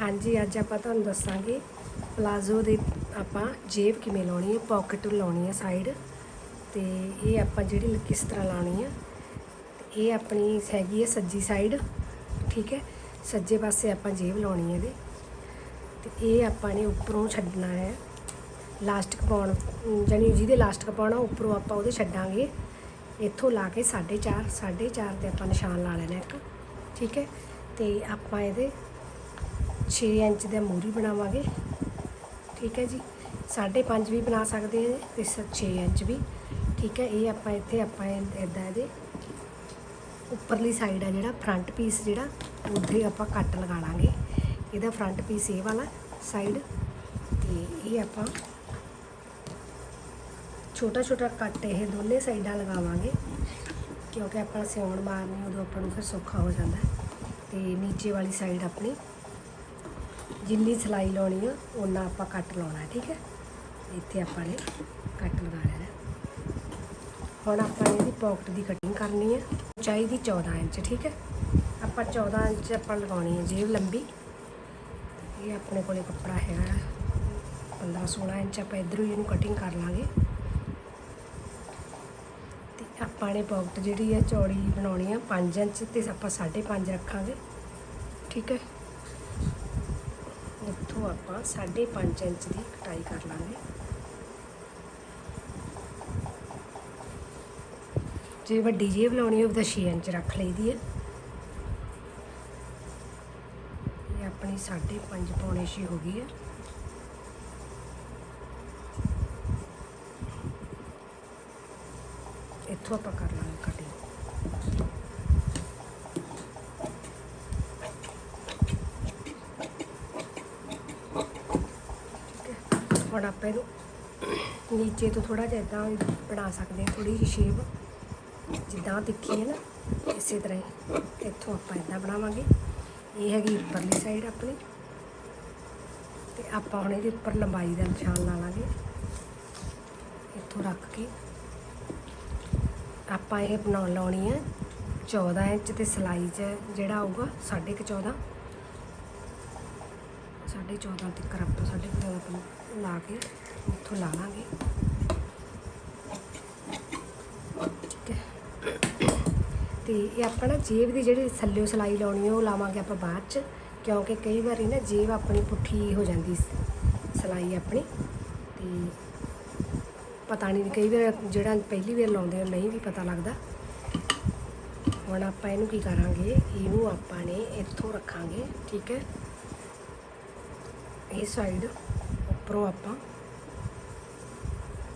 ਹਾਂਜੀ, ਅੱਜ ਆਪਾਂ ਤੁਹਾਨੂੰ ਦੱਸਾਂਗੇ ਪਲਾਜ਼ੋ ਦੇ ਆਪਾਂ ਜੇਬ ਕਿਵੇਂ ਲਾਉਣੀ ਹੈ ਪਾਕਟ ਲਾਉਣੀ ਹੈ ਸਾਈਡ ਤੇ ਇਹ ਆਪਾਂ ਜਿਹੜੀ ਕਿਸ ਤਰ੍ਹਾਂ ਲਾਉਣੀ ਹੈ ਤੇ ਇਹ ਆਪਣੀ ਹੈਗੀ ਹੈ ਸੱਜੀ ਸਾਈਡ ਠੀਕ ਹੈ? ਸੱਜੇ ਪਾਸੇ ਆਪਾਂ ਜੇਬ ਲਾਉਣੀ ਹੈ ਇਹਦੇ ਤੇ ਇਹ ਆਪਾਂ ਨੇ ਉੱਪਰੋਂ ਛੱਡਣਾ ਹੈ। ਲਾਸਟਿਕ ਪਾਉਣ ਜਾਨੀ ਜਿਹਦੇ ਲਾਸਟਿਕ ਪਾਉਣਾ ਉੱਪਰੋਂ ਆਪਾਂ ਉਹਦੇ ਛੱਡਾਂਗੇ। ਇੱਥੋਂ ਲਾ ਕੇ 4.5 4.5 ਤੇ ਆਪਾਂ ਨਿਸ਼ਾਨ ਲਾ ਲੈਣਾ ਇੱਕ, ਠੀਕ ਹੈ? ਤੇ ਆਪਾਂ ਇਹਦੇ 6 ਇੰਚ ਦਾ ਮੂਰੀ ਬਣਾਵਾਂਗੇ। ਠੀਕ ਹੈ ਜੀ। 5.5 ਵੀ ਬਣਾ ਸਕਦੇ ਹਾਂ ਤੇ 6 ਇੰਚ ਵੀ। ਠੀਕ ਹੈ, ਇਹ ਆਪਾਂ ਇੱਥੇ ਆਪਾਂ ਇਦਾਂ ਇਹਦੇ ਉੱਪਰਲੀ ਸਾਈਡ ਆ ਜਿਹੜਾ ਫਰੰਟ ਪੀਸ ਜਿਹੜਾ, ਉੱਥੇ ਆਪਾਂ ਕੱਟ ਲਗਾ ਲਾਂਗੇ। ਇਹਦਾ ਫਰੰਟ ਪੀਸ ਇਹ ਵਾਲਾ ਸਾਈਡ ਤੇ ਇਹ ਆਪਾਂ ਛੋਟਾ ਛੋਟਾ ਕੱਟ ਇਹ ਦੋਨੇ ਸਾਈਡਾਂ ਲਗਾਵਾਂਗੇ। ਕਿਉਂਕਿ ਆਪਾਂ ਸਿਉਣ ਮਾਰਨੀ ਉਦੋਂ ਆਪਾਂ ਨੂੰ ਫਿਰ ਸੌਖਾ ਹੋ ਜਾਂਦਾ। ਹੈ। ਤੇ ਨੀਚੇ ਵਾਲੀ ਸਾਈਡ ਆਪਣੀ ਜਿੰਨੀ ਸਲਾਈ ਲਾਉਣੀ ਆ ਉਹਨਾਂ ਆਪਾਂ ਕੱਟ ਲਾਉਣਾ, ਠੀਕ ਹੈ? ਇੱਥੇ ਆਪਾਂ ਨੇ ਕੱਟ ਲਗਾ ਲੈਣਾ। ਹੁਣ ਆਪਾਂ ਇਹਦੀ ਪਾਕਟ ਦੀ ਕਟਿੰਗ ਕਰਨੀ ਹੈ ਉਚਾਈ ਦੀ 14 ਇੰਚ, ਠੀਕ ਹੈ? ਆਪਾਂ 14 ਇੰਚ ਆਪਾਂ ਲਗਾਉਣੀ ਹੈ ਜੇਬ ਲੰਬੀ। ਇਹ ਆਪਣੇ ਕੋਲੇ ਕੱਪੜਾ ਹੈਗਾ 15 16 ਇੰਚ ਆਪਾਂ ਇਧਰੋਂ ਹੀ ਇਹਨੂੰ ਕਟਿੰਗ ਕਰ ਲਾਂਗੇ। ਤੇ ਆਪਾਂ ਨੇ ਪਾਕਟ ਜਿਹੜੀ ਹੈ ਚੌੜੀ ਬਣਾਉਣੀ ਆ 5 ਇੰਚ ਤੇ ਆਪਾਂ 5.5 ਰੱਖਾਂਗੇ। ਠੀਕ ਹੈ? ਇੱਥੋਂ ਆਪਾਂ 5.5 ਇੰਚ ਦੀ ਕਟਾਈ ਕਰ ਲਾਂਗੇ। ਜੇ ਵੱਡੀ ਜੇਬ ਬਣਾਉਣੀ ਹੋਵੇ ਤਾਂ 6 ਇੰਚ ਰੱਖ ਲਈਦੀ ਹੈ। ਇਹ ਆਪਣੀ 5.5 ਪੌਣੇ 6 ਹੋ ਗਈ ਹੈ। ਇੱਥੋਂ ਆਪਾਂ ਕਰ ਲਾਂਗੇ ਕਟਿੰਗ ਠੀਕ ਹੈ ਹੁਣ ਆਪਾਂ ਇਹਨੂੰ ਨੀਚੇ ਤੋਂ ਥੋੜਾ ਜਿਹਾ ਇਦਾਂ ਬਣਾ ਸਕਦੇ ਹਾਂ ਥੋੜੀ ਜਿਹੀ ਸ਼ੇਪ ਜਿੱਦਾਂ ਤਿੱਖੀ ਹੈ ਨਾ, ਇਸੇ ਤਰ੍ਹਾਂ ਹੀ ਇੱਥੋਂ ਆਪਾਂ ਇਦਾਂ ਬਣਾਵਾਂਗੇ। ਇਹ ਹੈਗੀ ਉੱਪਰਲੀ ਸਾਈਡ ਆਪਣੀ। ਤੇ ਆਪਾਂ ਹੁਣ ਇਹਦੇ ਉੱਪਰ ਲੰਬਾਈ ਦਾ ਨਿਸ਼ਾਨ ਲਾ ਲਾਂਗੇ। ਇੱਥੋਂ ਰੱਖ ਕੇ ਆਪਾਂ ਇਹ ਬਣਾਉਣ ਲਾਉਣੀ ਹੈ 14 ਇੰਚ ਤੇ ਸਲਾਈ 'ਚ ਜਿਹੜਾ ਆਊਗਾ 14.5 ਸਾਢੇ 14 ਤੱਕ ਆਪਾਂ ਸਾਢੇ 14 ਆਪਾਂ ਲਾ ਕੇ ਉੱਥੋਂ ਲਾਵਾਂਗੇ। ਠੀਕ ਹੈ। ਤੇ ਇਹ ਆਪਾਂ ਨਾ ਜੇਬ ਦੀ ਜਿਹੜੀ ਥੱਲਿਓ ਸਲਾਈ ਲਾਉਣੀ ਉਹ ਲਾਵਾਂਗੇ ਆਪਾਂ ਬਾਅਦ 'ਚ, ਕਿਉਂਕਿ ਕਈ ਵਾਰੀ ਨਾ ਜੇਬ ਆਪਣੀ ਪੁੱਠੀ ਹੋ ਜਾਂਦੀ ਸ- ਸਲਾਈ ਆਪਣੀ। ਤੇ ਪਤਾ ਨਹੀਂ ਕਈ ਵਾਰ ਜਿਹੜਾ ਪਹਿਲੀ ਵਾਰ ਲਾਉਂਦੇ ਆ, ਨਹੀਂ ਵੀ ਪਤਾ ਲੱਗਦਾ। ਹੁਣ ਆਪਾਂ ਇਹਨੂੰ ਕੀ ਕਰਾਂਗੇ, ਇਹਨੂੰ ਆਪਾਂ ਨੇ ਇੱਥੋਂ ਰੱਖਾਂਗੇ, ਠੀਕ ਹੈ। ਇਹ ਸਾਈਡ ਉੱਪਰੋਂ ਆਪਾਂ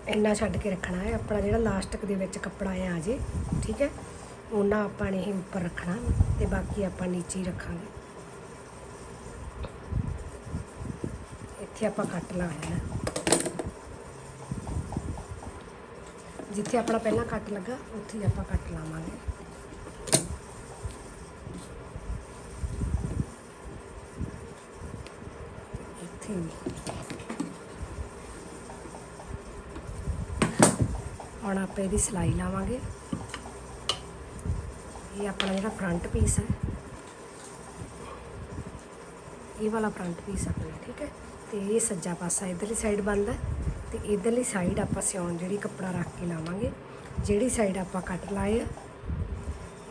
ਇੰਨਾ ਛੱਡ ਕੇ ਰੱਖਣਾ ਹੈ। ਆਪਣਾ ਜਿਹੜਾ ਲਾਸਟਿਕ ਦੇ ਵਿੱਚ ਕੱਪੜਾ ਹੈ ਆ ਜੇ, ਠੀਕ ਹੈ? ਉਹਨਾਂ ਆਪਾਂ ਨੇ ਇਹ ਉੱਪਰ ਰੱਖਣਾ ਤੇ ਬਾਕੀ ਆਪਾਂ ਨੀਚੇ ਹੀ ਰੱਖਾਂਗੇ। ਇੱਥੇ ਆਪਾਂ ਕੱਟ ਲਾ ਲੈਣਾ। ਜਿੱਥੇ ਆਪਣਾ ਪਹਿਲਾਂ ਕੱਟ ਲੱਗਾ, ਉੱਥੇ ਹੀ ਆਪਾਂ ਕੱਟ ਲਾਵਾਂਗੇ। ਇੱਥੇ ਵੀ ਹੁਣ ਆਪਾਂ ਇਹਦੀ ਸਿਲਾਈ ਲਾਵਾਂਗੇ। ਇਹ ਆਪਣਾ ਜਿਹੜਾ ਫਰੰਟ ਪੀਸ ਹੈ। ਇਹ ਵਾਲਾ ਫਰੰਟ ਪੀਸ ਆਪਣਾ, ਠੀਕ ਹੈ? ਤੇ ਇਹ ਸੱਜਾ ਪਾਸਾ ਇਧਰਲੀ ਸਾਈਡ ਬੰਦ ਹੈ ਤੇ ਇਧਰਲੀ ਸਾਈਡ ਆਪਾਂ ਸਿਉਣ ਜਿਹੜੀ ਕੱਪੜਾ ਰੱਖ ਕੇ ਲਾਵਾਂਗੇ, ਜਿਹੜੀ ਸਾਈਡ ਆਪਾਂ ਕੱਟ ਲਾਏ ਆ,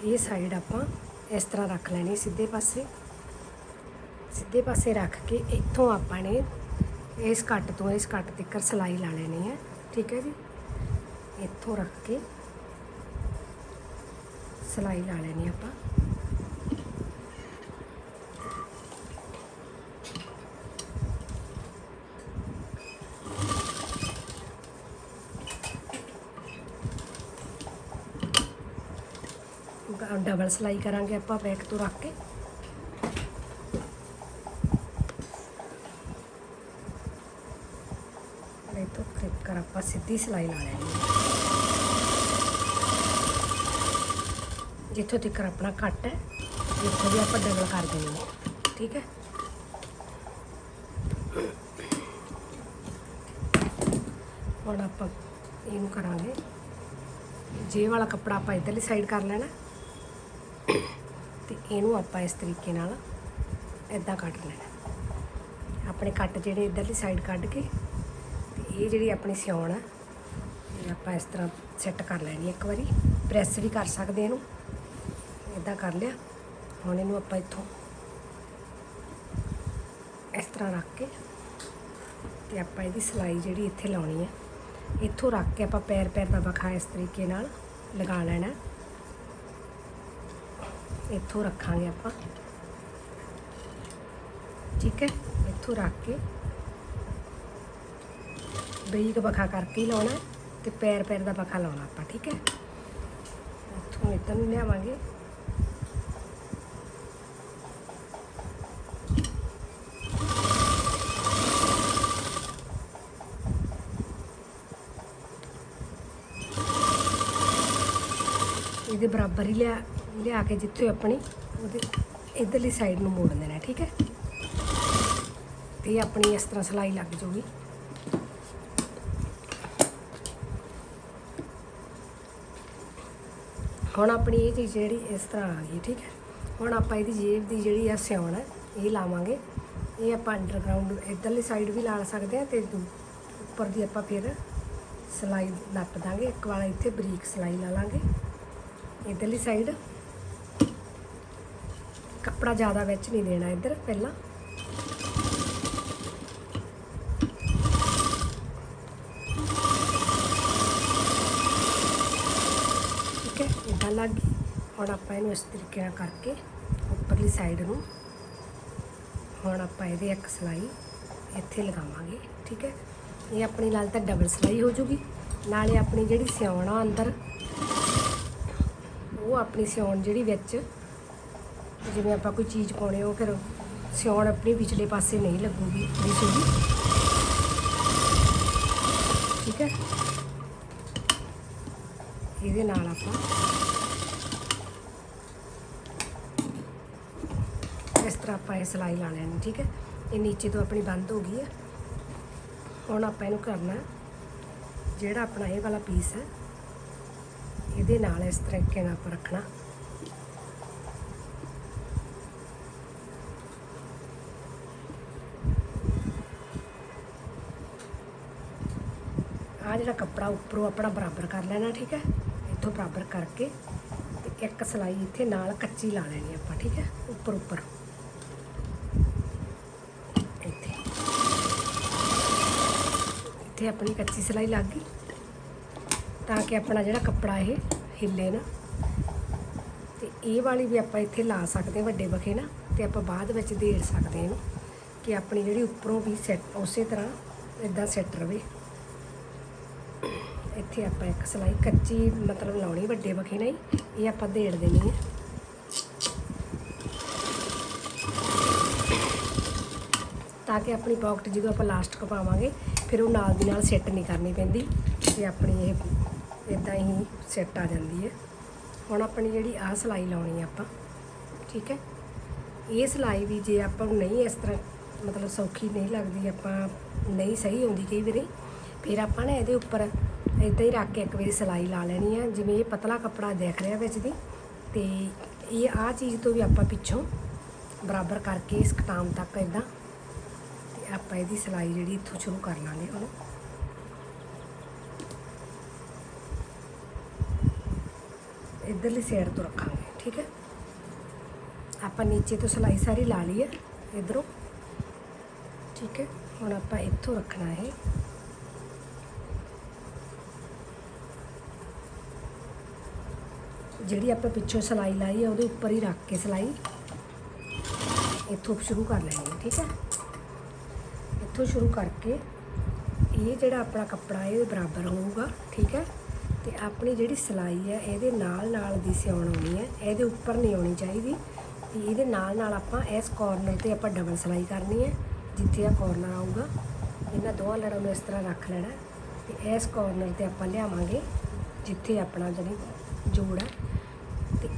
ਇਹ ਸਾਈਡ ਆਪਾਂ ਇਸ ਤਰ੍ਹਾਂ ਰੱਖ ਲੈਣੀ ਸਿੱਧੇ ਪਾਸੇ। ਸਿੱਧੇ ਪਾਸੇ ਰੱਖ ਕੇ ਇੱਥੋਂ ਆਪਾਂ ਨੇ ਇਸ ਕੱਟ ਤੋਂ ਇਸ ਕੱਟ ਤੱਕ ਸਿਲਾਈ ਲਾ ਲੈਣੀ ਹੈ, ਠੀਕ ਹੈ ਜੀ? ਇੱਥੋਂ ਰੱਖ ਕੇ ਸਿਲਾਈ ਲਾ ਲੈਣੀ ਆਪਾਂ। ਡਬਲ ਸਿਲਾਈ ਕਰਾਂਗੇ ਆਪਾਂ ਬੈਕ ਤੋਂ ਰੱਖ ਕੇ। ਇਹ ਤੋਂ ਕਲਿੱਕ ਕਰ ਆਪਾਂ ਸਿੱਧੀ ਸਿਲਾਈ ਲਾ ਲੈਣੀ ਹੈ। ਜਿੱਥੋਂ ਤੱਕ ਆਪਣਾ ਕੱਟ ਹੈ ਇੱਥੋਂ ਵੀ ਆਪਾਂ ਡਬਲ ਕਰ ਦੇਣੀ ਹੈ। ਠੀਕ ਹੈ? ਹੁਣ ਆਪਾਂ ਇਹਨੂੰ ਕਰਾਂਗੇ। ਜੇ ਵਾਲਾ ਕੱਪੜਾ ਆਪਾਂ ਇਧਰਲੀ ਸਾਈਡ ਕਰ ਲੈਣਾ, ਤੇ ਇਹਨੂੰ ਆਪਾਂ ਇਸ ਤਰੀਕੇ ਨਾਲ ਇਦਾਂ ਕੱਟ ਲੈਣਾ। ਆਪਣੇ ਕੱਟ ਜਿਹੜੇ ਇਧਰਲੀ ਸਾਈਡ ਕੱਢ ਕੇ, ਤੇ ਇਹ ਜਿਹੜੀ ਆਪਣੀ ਸਿਉਣ ਆ, ਇਹ ਆਪਾਂ ਇਸ ਤਰ੍ਹਾਂ ਸੈੱਟ ਕਰ ਲੈਣੀ ਇੱਕ ਵਾਰੀ। ਪ੍ਰੈਸ ਵੀ ਕਰ ਸਕਦੇ ਇਹਨੂੰ। ਇਦਾਂ ਕਰ ਲਿਆ। ਹੁਣ ਇਹਨੂੰ ਆਪਾਂ ਇੱਥੋਂ ਇਸ ਤਰ੍ਹਾਂ ਰੱਖ ਕੇ ਤੇ ਆਪਾਂ ਇਹਦੀ ਸਲਾਈ ਜਿਹੜੀ ਇੱਥੇ ਲਾਉਣੀ ਹੈ, ਇੱਥੋਂ ਰੱਖ ਕੇ ਆਪਾਂ ਪੈਰ ਪੈਰ ਦਾ ਵਖਾ ਇਸ ਤਰੀਕੇ ਨਾਲ ਲਗਾ ਲੈਣਾ ਇੱਥੋਂ ਰੱਖਾਂਗੇ ਆਪਾਂ। ਠੀਕ ਹੈ? ਇੱਥੋਂ ਰੱਖ ਕੇ ਬਰੀਕ ਵਖਾ ਕਰਕੇ ਹੀ ਲਾਉਣਾ ਤੇ ਪੈਰ ਪੈਰ ਦਾ ਵਖਾ ਲਾਉਣਾ ਆਪਾਂ, ਠੀਕ ਹੈ? ਇੱਥੋਂ ਇੱਧਰ ਨੂੰ ਲਿਆਵਾਂਗੇ। ਦੇ ਬਰਾਬਰ ਹੀ ਲਿਆ ਲਿਆ ਕੇ ਜਿੱਥੇ ਆਪਣੀ ਉਹਦੇ ਇਧਰਲੀ ਸਾਈਡ ਨੂੰ ਮੋੜ ਦੇਣਾ, ਠੀਕ ਹੈ? ਤੇ ਆਪਣੀ ਇਸ ਤਰ੍ਹਾਂ ਸਲਾਈ ਲੱਗ ਜਾਊਗੀ ਹੁਣ ਆਪਣੀ ਇਹ ਚੀਜ਼ ਜਿਹੜੀ ਇਸ ਤਰ੍ਹਾਂ ਆ ਗਈ, ਠੀਕ ਹੈ? ਹੁਣ ਆਪਾਂ ਇਹਦੀ ਜੇਬ ਦੀ ਜਿਹੜੀ ਆ ਸਿਉਣ ਹੈ ਇਹ ਲਾਵਾਂਗੇ। ਇਹ ਆਪਾਂ ਅੰਡਰਗਰਾਉਂਡ ਇਧਰਲੀ ਸਾਈਡ ਵੀ ਲਾ ਸਕਦੇ ਆ ਤੇ ਦੂ- ਉੱਪਰ ਦੀ ਆਪਾਂ ਫਿਰ ਸਲਾਈ ਨੱਪ ਦਾਂਗੇ। ਇੱਕ ਵਾਲਾ ਇੱਥੇ ਬਰੀਕ ਸਲਾਈ ਲਾ ਲਾਂਗੇ। ਇਧਰਲੀ ਸਾਈਡ ਕੱਪੜਾ ਜ਼ਿਆਦਾ ਵਿੱਚ ਨਹੀਂ ਦੇਣਾ ਇੱਧਰ, ਪਹਿਲਾਂ। ਠੀਕ ਹੈ ਇਦਾਂ ਲੱਗ ਗਈ। ਹੁਣ ਆਪਾਂ ਇਹਨੂੰ ਇਸ ਤਰੀਕੇ ਨਾਲ ਕਰਕੇ ਉੱਪਰਲੀ ਸਾਈਡ ਨੂੰ ਹੁਣ ਆਪਾਂ ਇਹਦੇ ਇੱਕ ਸਲਾਈ ਇੱਥੇ ਲਗਾਵਾਂਗੇ, ਠੀਕ ਹੈ। ਇਹ ਆਪਣੀ ਨਾਲ ਤਾਂ ਡਬਲ ਸਲਾਈ ਹੋ ਜੂਗੀ। ਨਾਲੇ ਆਪਣੀ ਜਿਹੜੀ ਸਿਉਣ ਅੰਦਰ ਉਹ ਆਪਣੀ ਸਿਉਣ ਜਿਹੜੀ ਵਿੱਚ, ਜਿਵੇਂ ਆਪਾਂ ਕੋਈ ਚੀਜ਼ ਪਾਉਣੀ ਉਹ ਫਿਰ ਸਿਉਣ ਆਪਣੀ ਵਿਚਲੇ ਪਾਸੇ ਨਹੀਂ ਲੱਗੂਗੀ ਦਿਸੂਗੀ ਠੀਕ ਹੈ? ਇਹਦੇ ਨਾਲ ਆਪਾਂ ਇਸ ਤਰ੍ਹਾਂ ਆਪਾਂ ਇਹ ਸਲਾਈ ਲਾ ਲੈਣੀ, ਠੀਕ ਹੈ? ਇਹ ਨੀਚੇ ਤੋਂ ਆਪਣੀ ਬੰਦ ਹੋ ਗਈ ਹੈ। ਹੁਣ ਆਪਾਂ ਇਹਨੂੰ ਕਰਨਾ ਜਿਹੜਾ ਆਪਣਾ ਇਹ ਵਾਲਾ ਪੀਸ ਹੈ। ਇਹਦੇ ਨਾਲ ਇਸ ਤਰੀਕੇ ਨਾਲ ਆਪਾਂ ਰੱਖਣਾ। ਆ ਜਿਹੜਾ ਕੱਪੜਾ ਉੱਪਰੋਂ ਆਪਣਾ ਬਰਾਬਰ ਕਰ ਲੈਣਾ, ਠੀਕ ਹੈ? ਇੱਥੋਂ ਬਰਾਬਰ ਕਰਕੇ ਤੇ ਇੱਕ ਸਲਾਈ ਇੱਥੇ ਨਾਲ ਕੱਚੀ ਲਾ ਲੈਣੀ ਆਪਾਂ, ਠੀਕ ਹੈ? ਉੱਪਰ ਉੱਪਰ। ਇੱਥੇ। ਇੱਥੇ ਆਪਣੀ ਕੱਚੀ ਸਲਾਈ ਲੱਗ ਗਈ। ਤਾਂ ਕਿ ਆਪਣਾ ਜਿਹੜਾ ਕੱਪੜਾ ਇਹ ਹਿੱਲੇ ਨਾ। ਤੇ ਇਹ ਵਾਲੀ ਵੀ ਆਪਾਂ ਇੱਥੇ ਲਾ ਸਕਦੇ ਹਾਂ ਵੱਡੇ ਬਖੇ ਨਾ, ਤੇ ਆਪਾਂ ਬਾਅਦ ਵਿੱਚ ਦੇੜ ਸਕਦੇ ਹਾਂ ਕਿ ਆਪਣੀ ਜਿਹੜੀ ਉੱਪਰੋਂ ਵੀ ਸੈੱਟ ਉਸੇ ਤਰ੍ਹਾਂ ਇਦਾਂ ਸੈੱਟ ਰਵੇ। ਇੱਥੇ ਆਪਾਂ ਇੱਕ ਸਲਾਈ ਕੱਚੀ ਮਤਲਬ ਲਾਉਣੀ ਵੱਡੇ ਬਖੇ ਨਹੀਂ, ਇਹ ਆਪਾਂ ਦੇੜ ਦੇਣੀ ਹੈ। ਤਾਂ ਕਿ ਆਪਣੀ ਪਾਕਟ ਜਦੋਂ ਆਪਾਂ ਲਾਸਟ ਪਾਵਾਂਗੇ ਫਿਰ ਉਹ ਨਾਲ ਦੀ ਨਾਲ ਸੈੱਟ ਨਹੀਂ ਕਰਨੀ ਪੈਂਦੀ, ਤੇ ਆਪਣੀ ਇਹ ਇਦਾਂ ਹੀ ਸੈੱਟ ਆ ਜਾਂਦੀ ਹੈ। ਹੁਣ ਆਪਣੀ ਜਿਹੜੀ ਆਹ ਸਲਾਈ ਲਾਉਣੀ ਹੈ ਆਪਾਂ, ਠੀਕ ਹੈ? ਇਹ ਸਲਾਈ ਵੀ ਜੇ ਆਪਾਂ ਨੂੰ ਨਹੀਂ ਇਸ ਤਰ੍ਹਾਂ ਮਤਲਬ ਸੌਖੀ ਨਹੀਂ ਲੱਗਦੀ, ਆਪਾਂ ਨਹੀਂ ਸਹੀ ਆਉਂਦੀ ਕਈ ਵਾਰੀ, ਫਿਰ ਆਪਾਂ ਨੇ ਇਹਦੇ ਉੱਪਰ ਇਦਾਂ ਹੀ ਰੱਖ ਕੇ ਇੱਕ ਵਾਰੀ ਸਲਾਈ ਲਾ ਲੈਣੀ ਆ। ਜਿਵੇਂ ਇਹ ਪਤਲਾ ਕੱਪੜਾ ਦੇਖ ਰਿਹਾ ਵਿੱਚ ਦੀ, ਤੇ ਇਹ ਆਹ ਚੀਜ਼ ਤੋਂ ਵੀ ਆਪਾਂ ਪਿੱਛੋਂ ਬਰਾਬਰ ਕਰਕੇ ਇਸ ਕਟਾਮ ਤੱਕ ਇਦਾਂ ਤੇ ਆਪਾਂ ਇਹਦੀ ਸਲਾਈ ਜਿਹੜੀ ਇੱਥੋਂ ਸ਼ੁਰੂ ਕਰ ਲਾਂਗੇ ਹੁਣ। ਇਧਰਲੀ ਸਾਈਡ ਤੋਂ ਰੱਖਾਂਗੇ, ਠੀਕ ਹੈ? ਆਪਾਂ ਨੀਚੇ ਤੋਂ ਸਲਾਈ ਸਾਰੀ ਲਾ ਲਈ ਹੈ, ਇਧਰੋਂ। ਠੀਕ ਹੈ? ਹੁਣ ਆਪਾਂ ਇੱਥੋਂ ਰੱਖਣਾ ਹੈ ਜਿਹੜੀ ਆਪਾਂ ਪਿੱਛੋਂ ਸਲਾਈ ਲਾਈ ਹੈ, ਉਹਦੇ ਉੱਪਰ ਹੀ ਰੱਖ ਕੇ ਸਲਾਈ। ਇੱਥੋਂ ਸ਼ੁਰੂ ਕਰ ਲੈਣੀ ਹੈ, ਠੀਕ ਹੈ? ਇੱਥੋਂ ਸ਼ੁਰੂ ਕਰਕੇ ਇਹ ਜਿਹੜਾ ਆਪਣਾ ਕੱਪੜਾ ਇਹ ਬਰਾਬਰ ਹੋਊਗਾ, ਠੀਕ ਹੈ? ਤੇ ਆਪਣੀ ਜਿਹੜੀ ਸਲਾਈ ਹੈ, ਇਹਦੇ ਨਾਲ ਨਾਲ ਦੀ ਸਿਉਣ ਆਉਣੀ ਹੈ। ਇਹਦੇ ਉੱਪਰ ਨਹੀਂ ਆਉਣੀ ਚਾਹੀਦੀ। ਤੇ ਇਹਦੇ ਨਾਲ ਨਾਲ ਆਪਾਂ ਇਸ ਕਾਰਨਰ ਤੇ ਆਪਾਂ ਡਬਲ ਸਲਾਈ ਕਰਨੀ ਹੈ, ਜਿੱਥੇ ਆ ਕਾਰਨਰ ਆਊਗਾ। ਇਹਨਾਂ ਦੋਹਾਂ ਲੜਾਂ ਨੂੰ ਇਸ ਤਰ੍ਹਾਂ ਰੱਖ ਲੈਣਾ ਤੇ ਇਸ ਕਾਰਨਰ ਤੇ ਆਪਾਂ ਲਿਆਵਾਂਗੇ, ਜਿੱਥੇ ਆਪਣਾ ਜਿਹੜੀ ਜੋੜ ਹੈ। ਤੇ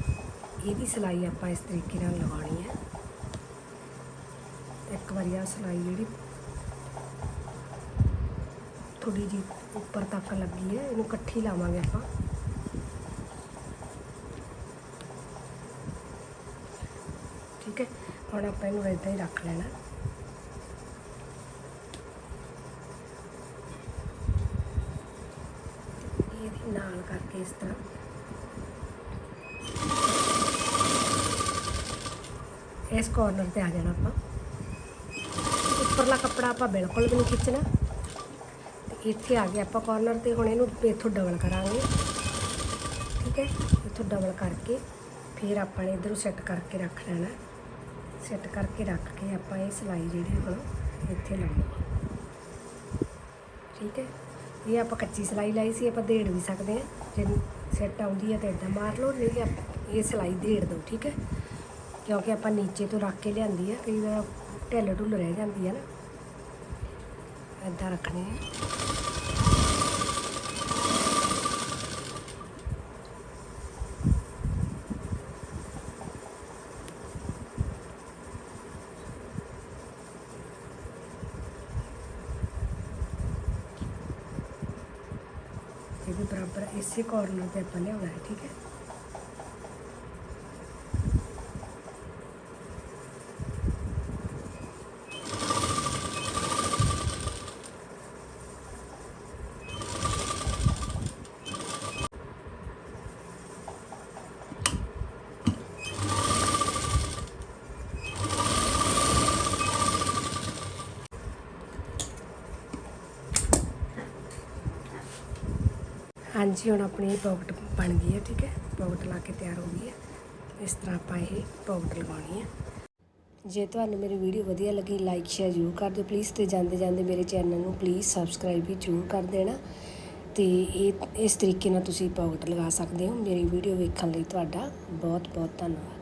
ਇਹਦੀ ਸਲਾਈ ਆਪਾਂ ਇਸ ਤਰੀਕੇ ਨਾਲ ਲਗਾਉਣੀ ਹੈ। ਇੱਕ ਵਾਰੀ ਆ ਸਲਾਈ ਜਿਹੜੀ ਥੋੜੀ ਜੀ ਉੱਪਰ ਤੱਕ ਲੱਗੀ ਹੈ, ਇਹਨੂੰ ਇਕੱਠੀ ਲਾਵਾਂਗੇ ਆਪਾਂ। ਠੀਕ ਹੈ, ਹੁਣ ਆਪਾਂ ਇਹਨੂੰ ਇੱਦਾਂ ਹੀ ਰੱਖ ਲੈਣਾ। ਇਹਦੇ ਨਾਲ ਕਰਕੇ ਇਸ ਤਰ੍ਹਾਂ। ਇਸ ਕੋਰਨਰ ਤੇ ਆ ਜਾਣਾ ਆਪਾਂ। ਉੱਪਰਲਾ ਕੱਪੜਾ ਆਪਾਂ ਬਿਲਕੁਲ ਵੀ ਨਹੀਂ ਖਿੱਚਣਾ। ਇੱਥੇ ਆ ਗਏ। ਆਪਾਂ ਕਾਰਨਰ ਤੇ ਹੁਣ ਇਹਨੂੰ ਇੱਥੋਂ ਡਬਲ ਕਰਾਂਗੇ। ਠੀਕ ਹੈ? ਇੱਥੋਂ ਡਬਲ ਕਰਕੇ ਫਿਰ ਆਪਾਂ ਨੇ ਇਧਰੋਂ ਸੈੱਟ ਕਰਕੇ ਰੱਖ ਲੈਣਾ। ਸੈੱਟ ਕਰਕੇ ਰੱਖ ਕੇ ਆਪਾਂ ਇਹ ਸਿਲਾਈ ਜਿਹੜੀ ਹੁਣ ਇੱਥੇ ਲਾਉਣੀ। ਠੀਕ ਹੈ? ਇਹ ਆਪਾਂ ਕੱਚੀ ਸਿਲਾਈ ਲਾਈ ਸੀ, ਆਪਾਂ ਦੇੜ ਵੀ ਸਕਦੇ ਹਾਂ। ਜੇ ਸੈੱਟ ਆਉਂਦੀ ਹੈ ਤਾਂ ਇਦਾਂ ਮਾਰ ਲਓ, ਨਹੀਂ ਕਿ ਇਹ ਸਿਲਾਈ ਦੇੜ ਦਿਓ, ਠੀਕ ਹੈ? ਕਿਉਂਕਿ ਆਪਾਂ ਨੀਚੇ ਤੋਂ ਰੱਖ ਕੇ ਲਿਆਂਦੀ ਆ ਕਈ ਵਾਰ ਢਿੱਲ ਢੁੱਲ ਰਹਿ ਜਾਂਦੀ ਹੈ ਨਾ। ਇਦਾਂ ਰੱਖਣੀ ਹੈ ਇਹਦੇ ਬਰਾਬਰ ਇਸੇ ਕਾਰਨਰ ਤੇ ਆਪਾਂ ਲਿਆਉਣਾ ਹੈ ਠੀਕ ਹੈ? ਹਾਂਜੀ, ਹੁਣ ਆਪਣੀ ਪੌਕਟ ਬਣ ਗਈ ਹੈ, ਠੀਕ ਹੈ? ਪੌਕਟ ਲਾ ਕੇ ਤਿਆਰ ਹੋ ਗਈ ਹੈ। ਇਸ ਤਰ੍ਹਾਂ ਆਪਾਂ ਇਹ ਪੌਕਟ ਲਗਾਉਣੀ ਹੈ। ਜੇ ਤੁਹਾਨੂੰ ਮੇਰੀ ਵੀਡੀਓ ਵਧੀਆ ਲੱਗੀ ਲਾਈਕ ਸ਼ੇਅਰ ਜ਼ਰੂਰ ਕਰ ਦਿਓ ਪਲੀਜ਼ ਤੇ ਜਾਂਦੇ ਜਾਂਦੇ ਮੇਰੇ ਚੈਨਲ ਨੂੰ ਪਲੀਜ਼ ਸਬਸਕ੍ਰਾਈਬ ਵੀ ਜ਼ਰੂਰ ਕਰ ਦੇਣਾ। ਤੇ ਇਹ, ਇਸ ਤਰੀਕੇ ਨਾਲ ਤੁਸੀਂ ਪੌਕਟ ਲਗਾ ਸਕਦੇ ਹੋ। ਮੇਰੀ ਵੀਡੀਓ ਵੇਖਣ ਲਈ ਤੁਹਾਡਾ ਬਹੁਤ ਬਹੁਤ ਧੰਨਵਾਦ।